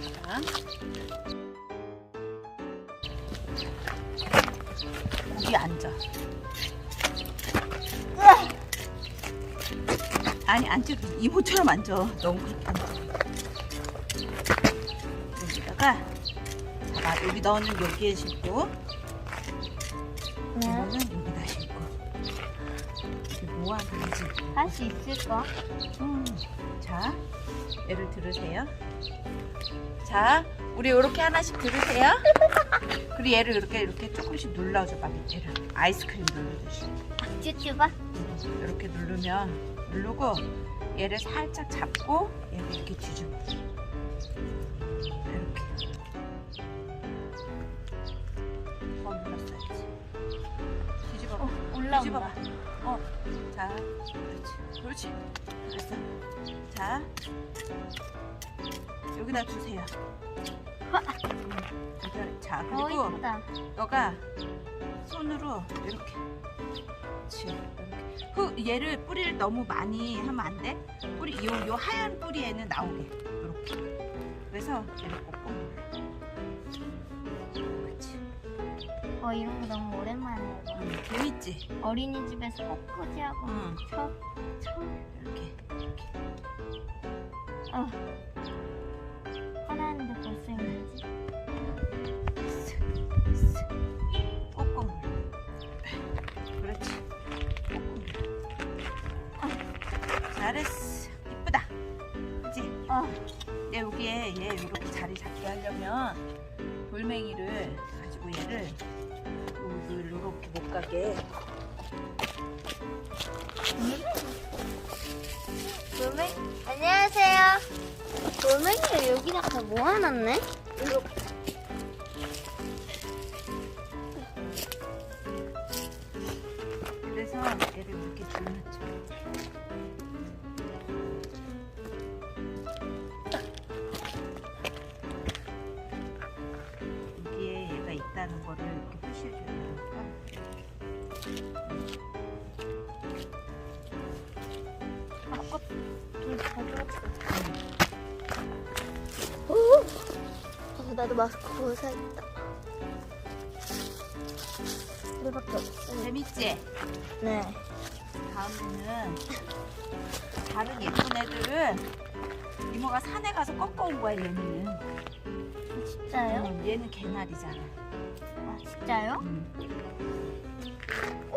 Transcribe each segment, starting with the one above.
자. 거기 앉아. 아니 앉지 이모처럼 앉아. 너무 그렇게 앉아. 여기다가 자 여기 너는 여기에 싣고 하는지. 할 수 있을까? 음. 자, 얘를 들으세요. 자, 우리 이렇게 하나씩 들으세요. 그리고 얘를 이렇게 이렇게 조금씩 눌러줘봐 밑에를 아이스크림 누르듯이. 쭈쭈바? 이렇게 누르면 누르고 얘를 살짝 잡고 얘를 이렇게 뒤집어. 이렇게. 더 눌렀어야지. 뒤집어. 어. 올라온다. 어, 자, 그렇지, 그렇지. 됐어. 자, 여기다 주세요. 음, 자, 어, 그리고. 너가 손으로 이렇게, 그렇지, 이렇게. 그 얘를 뿌리를 너무 많이 하면 안 돼. 뿌리, 요, 요 하얀 뿌리에는 나오게, 이렇게. 그래서 얘를 꼭 그렇지. 어, 이런 거 너무 오랜만에 해봐. 음, 재밌지. 어린이집에서 꽃꽂이 하고 응. 쳐, 처음. 이렇게. 어. 하나인데 벌써 있는지. 꼭꼭 그렇지 꼭꼭 잘했어 이쁘다 그치? 어, 얘 여기에 얘 이렇게 자리 잡게 하려면 돌멩이를 고 얘를 여기 이렇게 못 가게 돌멩이. 안녕하세요. 돌멩이를 여기다 다 모아놨네? 그래서 얘를 이렇게 줄여놨 있다는 거를 이렇게 표시해 줘야 되니까 아까 돌 가져왔어. 어, 나도 마스크 벗어야겠다. 우리밖에 없어요. 재밌지? 네. 다음에는 다른 예쁜 애들은 이모가 산에 가서 꺾어온 거야 얘는 진짜요? 응, 얘는 개나리잖아 아, 진짜요? 응.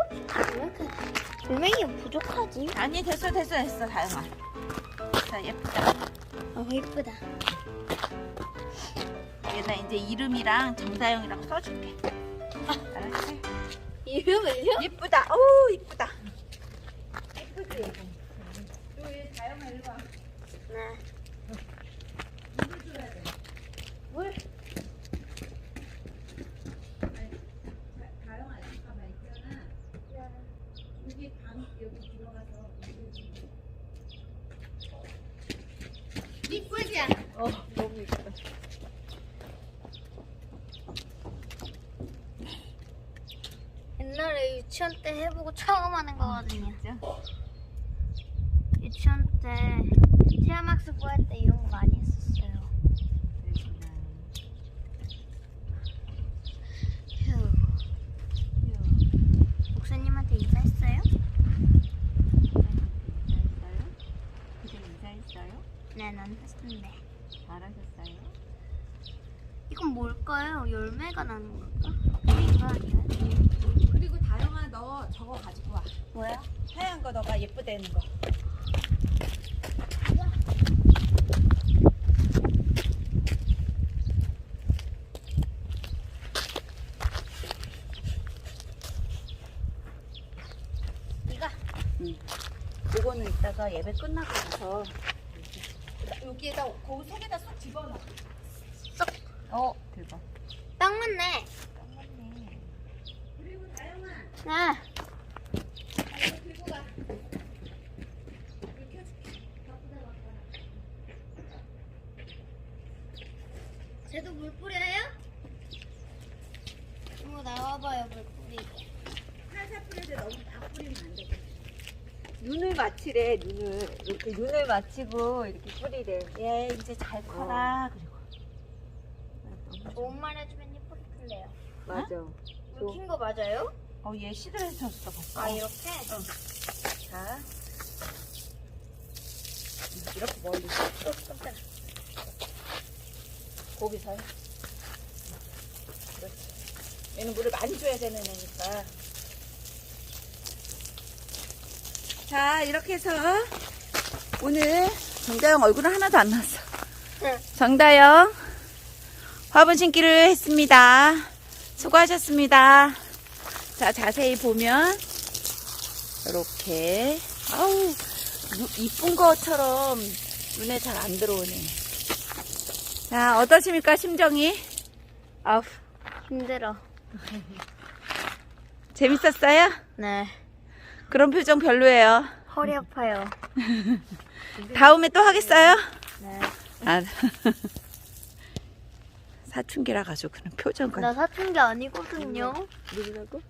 왜 이렇게 돌멩이가 부족하지? 아니 됐어 됐어 됐어 다영아 자 예쁘다 어, 이쁘다. 얘나 이제 이름이랑 정다영이랑 써줄게 알았지? 이름을요? 예쁘다 어우 이쁘다 예쁘지? 여기 다영아 일로 와 네. 물 줘야 돼 물? 다영아 잠깐만 있잖아 여기 방 여기 들어가서 이쁘지? 어 너무 이쁘다 옛날에 유치원 때 해보고 처음 하는 거거든요. 진짜? 유치원 때 체험학습부 할때 이런 거 많이 했었어요. 그랬구나 휴. 목사님한테 인사했어요? 인사했어요? 그때 인사했어요? 네, 난 했는데. 잘하셨어요? 이건 뭘까요? 열매가 나는 걸까? 이거 아니에요? 그리고 다영아 너 저거 가지고 와 뭐야? 하얀 거 너가 예쁘다는 거 이거? 응. 요거는 이따가 예배 끝나고 나서 여기에다 거기 세 개다 쏙 집어넣어 쏙. 어 대박 딱 맞네. 바쁘다 쟤도 물 뿌려요? 이모 나와봐요, 물 뿌리게. 살살 뿌려야 돼 너무 막 뿌리면 안 돼. 눈을 맞추래 눈을 이렇게 눈을 맞추고 이렇게 뿌리래. 얘 이제 잘 커라 그리고 이용만 해주면 예쁠 텐데요. 맞아. 이거 긴 거 맞아요? 어, 얘 시들해졌어 벌써. 아 이렇게? 자, 이렇게 멀리. 어, 깜짝. 거기서 해. 그렇지. 얘는 물을 많이 줘야 되는 애니까. 자, 이렇게 해서 오늘 정다영 얼굴은 하나도 안 나왔어. 네. 정다영 화분 심기를 했습니다. 수고하셨습니다. 자, 자세히 보면 이렇게 아우 유- 이쁜 것처럼 눈에 잘 안 들어오네. 자, 어떠십니까, 심정이? 아우, 힘들어. 재밌었어요? 네. 그런 표정 별로예요. 허리 아파요. 다음에 또 하겠어요? 네. 아, 사춘기라 가지고 그런 표정과 나 사춘기 아니거든요. 누구라고?